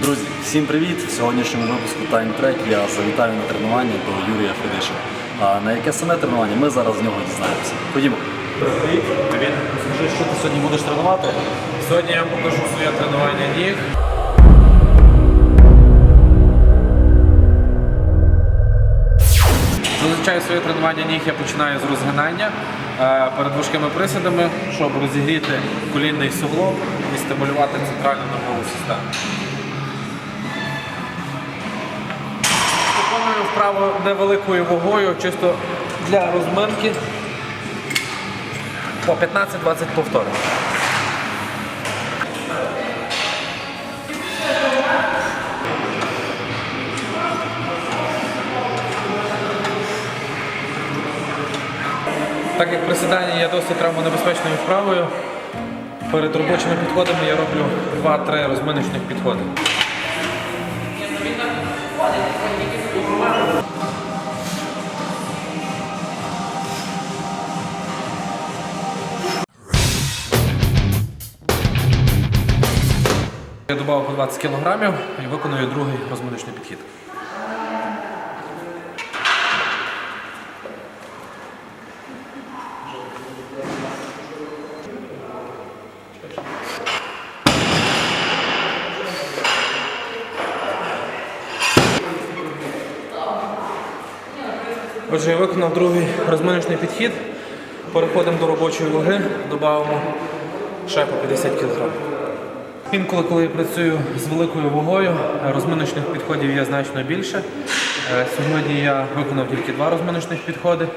Друзі, всім привіт! В сьогоднішньому випуску Time Track я завітаю на тренування до Юрія Федиша. А на яке саме тренування ми зараз з нього дізнаємося. Ходімо. Привіт. Привіт. Скажи, що ти сьогодні будеш тренувати? Сьогодні я вам покажу своє тренування ніг. Зазвичай своє тренування ніг я починаю з розгинання е, перед важкими присідами, щоб розігріти колінний суглоб і стимулювати центральну нервову систему. Виконую вправо невеликою вагою, чисто для розминки по 15-20 повторень. Так як присідання є досить травмонебезпечною вправою, перед робочими підходами я роблю 2-3 розминочних підходи. Я додав по 20 кг і виконую другий розминочний підхід. Отже, я виконав другий розминочний підхід. Переходимо до робочої ваги, додамо ще по 50 кг. Інколи, коли я працюю з великою вагою, розминочних підходів є значно більше. Е, Сьогодні я виконав тільки два розминочних підходи.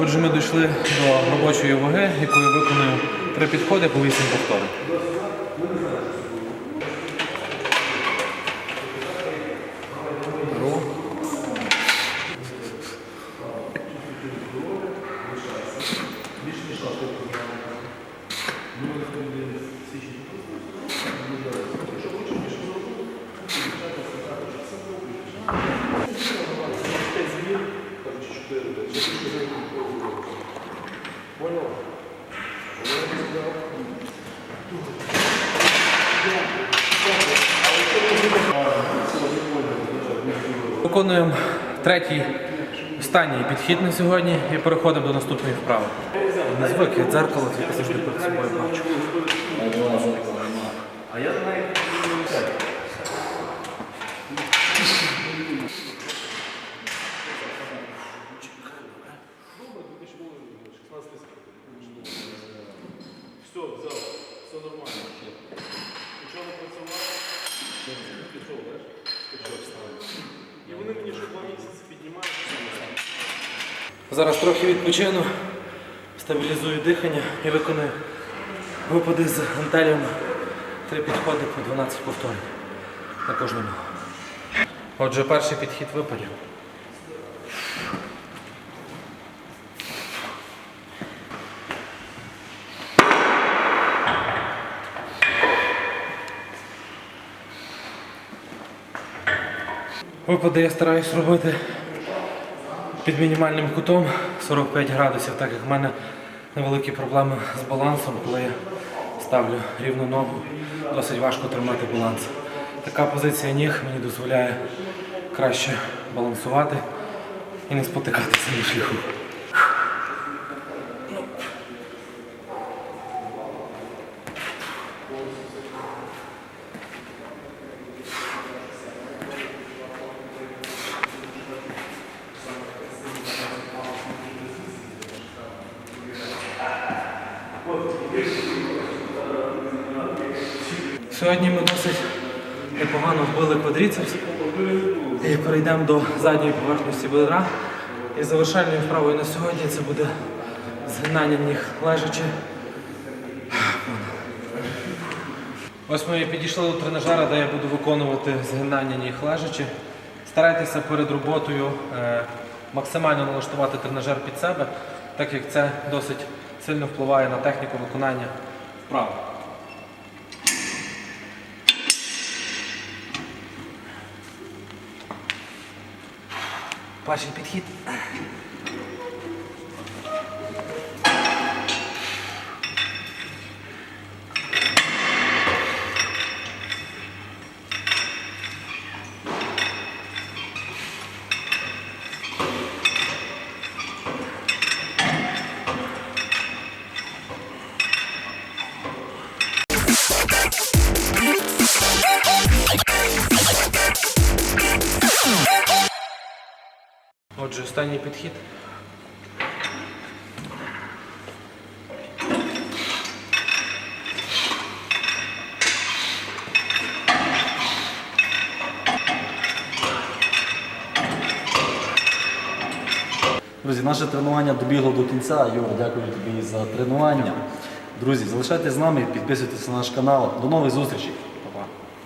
Отже, ми дійшли до робочої ваги, якою виконую три підходи по 8 повторень. Беру. Виконуємо третій, останній підхід на сьогодні і переходимо до наступної вправи. Не звик від дзеркала, тільки завжди перед собою бачу. А я знаю. Все, взяв, все нормально. Не працював. Пішов, знаєш? Скачав. І вони мені ще два місяці піднімають. Зараз трохи відпочину, стабілізую дихання і виконую випади з гантелями. Три підходи по 12 повторень на кожну ногу. Отже, перший підхід випадів. Випади я стараюсь робити під мінімальним кутом 45 градусів, так як в мене невеликі проблеми з балансом, коли я ставлю рівну ногу, досить важко тримати баланс. Така позиція ніг мені дозволяє краще балансувати і не спотикатися на шляху. Сьогодні ми досить непогано вбили квадріцепс. І перейдемо до задньої поверхності бедра. І завершальною вправою на сьогодні це буде згинання ніг лежачи. Ось ми підійшли до тренажера, де я буду виконувати згинання ніг лежачи. Старайтеся перед роботою е, максимально налаштувати тренажер під себе, так як це досить сильно впливає на техніку виконання вправ. Перший підхід. Отже, останній підхід. Друзі, наше тренування добігло до кінця. Юра, дякую тобі за тренування. Друзі, залишайтесь з нами, підписуйтесь на наш канал. До нових зустрічей!